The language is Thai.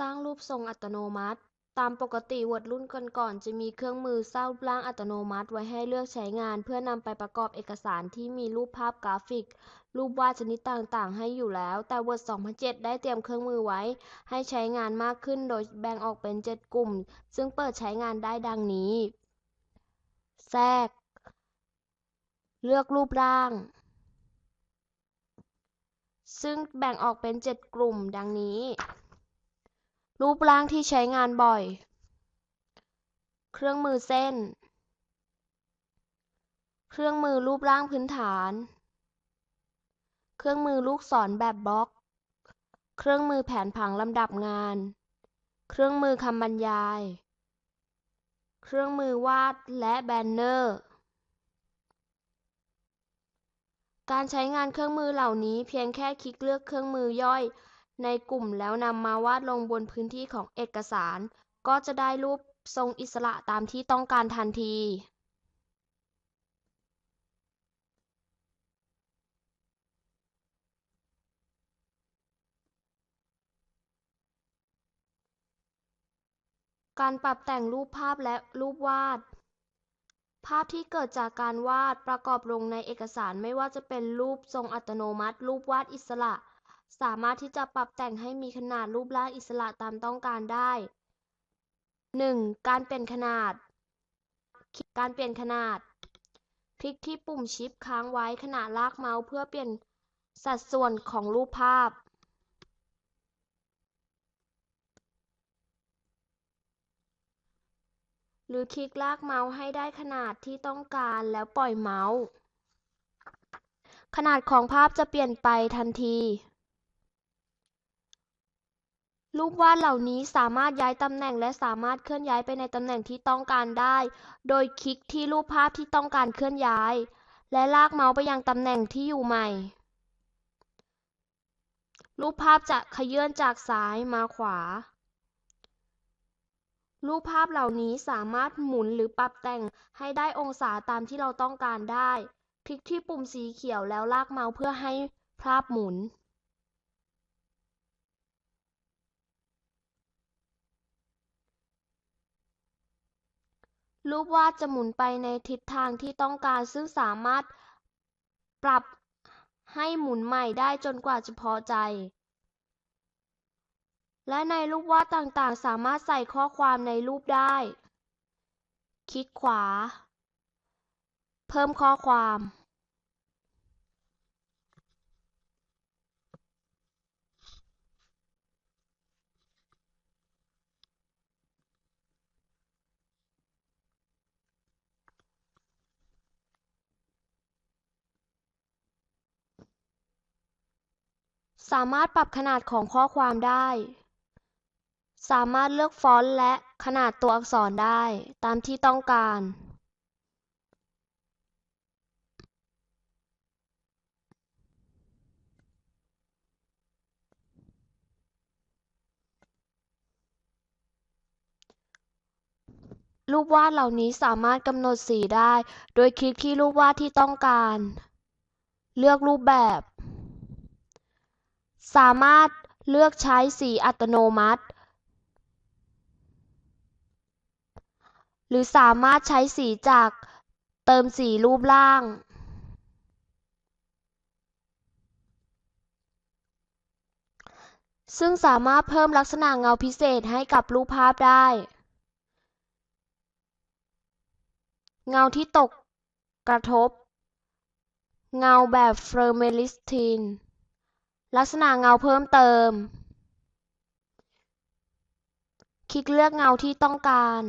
สร้างรูปทรงอัตโนมัติ ตามปกติ Word รุ่นก่อนๆจะมีเครื่องมือสร้างรูปร่างอัตโนมัติ ไว้ให้เลือกใช้งาน เพื่อนำไปประกอบเอกสารที่มีรูปภาพกราฟิก รูปวาดชนิดต่างๆ ให้อยู่แล้ว แต่ Word 2007 ได้เตรียมเครื่องมือไว้ ให้ใช้งานมากขึ้นโดยแบ่งออกเป็น 7 กลุ่ม ซึ่งเปิดใช้งานได้ดังนี้ แทรก เลือกรูปร่าง ซึ่งแบ่งออกเป็น 7 กลุ่มดังนี้ รูปร่างที่ใช้งานบ่อย เครื่องมือเส้น เครื่องมือรูปร่างพื้นฐาน เครื่องมือลูกศรแบบบล็อก เครื่องมือแผนผังลำดับงาน เครื่องมือคำบรรยาย เครื่องมือวาดและแบนเนอร์ การใช้งานเครื่องมือเหล่านี้เพียงแค่คลิกเลือกเครื่องมือย่อย ในกลุ่มแล้วนำมาวาดลงบนพื้นที่ของเอกสาร ก็จะได้รูปทรงอิสระตามที่ต้องการทันทีการปรับแต่งรูปภาพและรูปวาด ภาพที่เกิดจากการวาดประกอบลงในเอกสารไม่ว่าจะเป็นรูปทรงอัตโนมัติ รูปวาดอิสระ สามารถที่จะปรับแต่งให้มีขนาดรูปร่างอิสระตามต้องการได้ 1. การเปลี่ยนขนาด การเปลี่ยนขนาด คลิกที่ปุ่มชิปค้างไว้ขณะลากเมาส์เพื่อเปลี่ยนสัดส่วนของรูปภาพ หรือคลิกลากเมาส์ให้ได้ขนาดที่ต้องการแล้วปล่อยเมาส์ ขนาดของภาพจะเปลี่ยนไปทันที รูปวาดเหล่านี้สามารถย้ายตำแหน่งและสามารถเคลื่อนย้ายไปในตำแหน่งที่ต้องการได้ โดยคลิกที่รูปภาพที่ต้องการเคลื่อนย้าย และลากเมาส์ไปยังตำแหน่งที่อยู่ใหม่ รูปภาพจะขยื่นจากซ้ายมาขวา รูปภาพเหล่านี้สามารถหมุนหรือปรับแต่งให้ได้องศาตามที่เราต้องการได้ คลิกที่ปุ่มสีเขียวแล้วลากเมาส์เพื่อให้ภาพหมุน รูปวาดจะหมุนไปในทิศทางที่ต้องการซึ่งสามารถปรับให้หมุนใหม่ได้จนกว่าจะพอใจ และในรูปวาดต่างๆ สามารถใส่ข้อความในรูปได้ คลิกขวา เพิ่มข้อความ สามารถปรับขนาดของข้อความได้ สามารถเลือกฟอนต์และขนาดตัวอักษรได้ตามที่ต้องการ รูปวาดเหล่านี้สามารถกำหนดสีได้ โดยคลิกที่รูปวาดที่ต้องการ เลือกรูปแบบ สามารถเลือกใช้สีอัตโนมัติ หรือสามารถใช้สีจากเติมสีรูปร่าง ซึ่งสามารถเพิ่มลักษณะเงาพิเศษให้กับรูปภาพได้ เงาที่ตกกระทบ เงาแบบเฟอร์เมลิสติน ลักษณะเงาเพิ่มเติม คลิกเลือกเงาที่ต้องการ